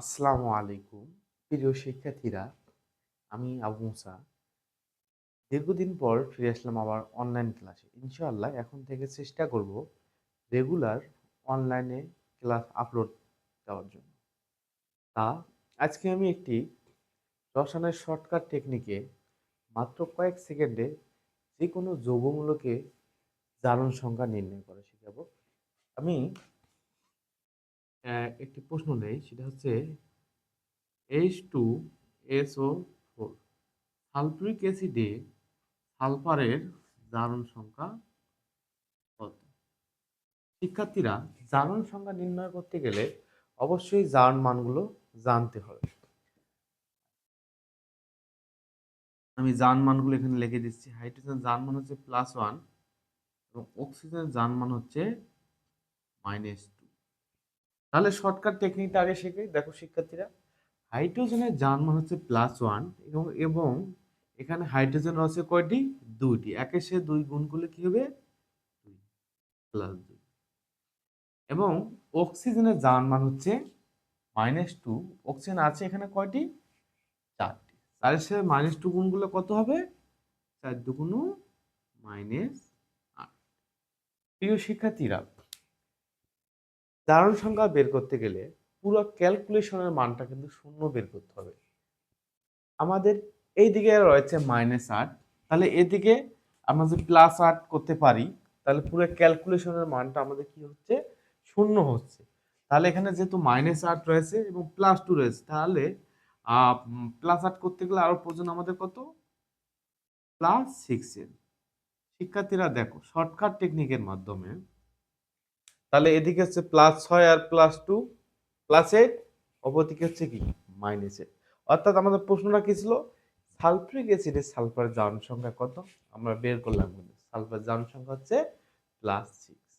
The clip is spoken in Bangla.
আসসালামু আলাইকুম। প্রিয় শিক্ষার্থীরা, আমি আবু মুসা। দীর্ঘদিন পর ফিরে আসলাম আবার অনলাইন ক্লাসে ইনশাআল্লাহ এখন থেকে চেষ্টা করব রেগুলার অনলাইনে ক্লাস আপলোড দেওয়ার জন্য। তা আজকে আমি একটি রসায়নের শর্টকাট টেকনিকে মাত্র কয়েক সেকেন্ডে যে কোনো যৌগমূলকে জারণ সংখ্যা নির্ণয় করা শেখাবো। আমি একটি প্রশ্ন নেই, সেটা হচ্ছে H two SO four sulphuric অ্যাসিডে সালফারের জারণ সংখ্যা কত? শিক্ষার্থীরা, জারণ সংখ্যা নির্ণয় করতে গেলে অবশ্যই জারণ মানগুলো জানতে হবে। আমি জান মানগুলো এখানে লিখে দিচ্ছি। হাইড্রোজেন জান মান হচ্ছে প্লাস ওয়ান এবং অক্সিজেন জান মান হচ্ছে মাইনাস টু তাহলে শর্টকাট টেকনিকটা আগে শেখে দেখো শিক্ষার্থীরা হাইড্রোজেনের জান মান হচ্ছে প্লাস ওয়ান এবং এবং এখানে হাইড্রোজেন রয়েছে কয়টি? দুইটি। একে সে দুই গুণ করলে কি হবে? প্লাস দুই। এবং অক্সিজেনের জান মান হচ্ছে মাইনাস টু অক্সিজেন আছে এখানে কয়টি? চারটি। তাহলে সে মাইনাস টু গুণগুলো কত হবে? চার দুগুণ মাইনাস আট। প্রিয় শিক্ষার্থীরা জারণ সংখ্যা বের করতে গেলে পুরো ক্যালকুলেশনের মানটা কিন্তু শূন্য বের করতে হবে। আমাদের এই দিকে রয়েছে মাইনাস আট, তাহলে এদিকে আমরা যদি প্লাস আট করতে পারি, তাহলে পুরো ক্যালকুলেশনের মানটা আমাদের কি হচ্ছে? শূন্য হচ্ছে। তাহলে এখানে যেহেতু মাইনাস আট রয়েছে এবং প্লাস টু রয়েছে, তাহলে প্লাস আট করতে গেলে আরও প্রয়োজন আমাদের কত? প্লাস সিক্স এর। শিক্ষার্থীরা দেখো শর্টকাট টেকনিকের মাধ্যমে তাহলে এদিকে হচ্ছে প্লাস ছয় আর প্লাস টু প্লাস এইট অপরদিকে হচ্ছে কি? মাইনাস এইট অর্থাৎ আমাদের প্রশ্নটা কি ছিল? সালফ্রিক অ্যাসিডের সালফার জারণ সংখ্যা কত? আমরা বের করলাম সালফার জারণ সংখ্যা হচ্ছে প্লাস সিক্স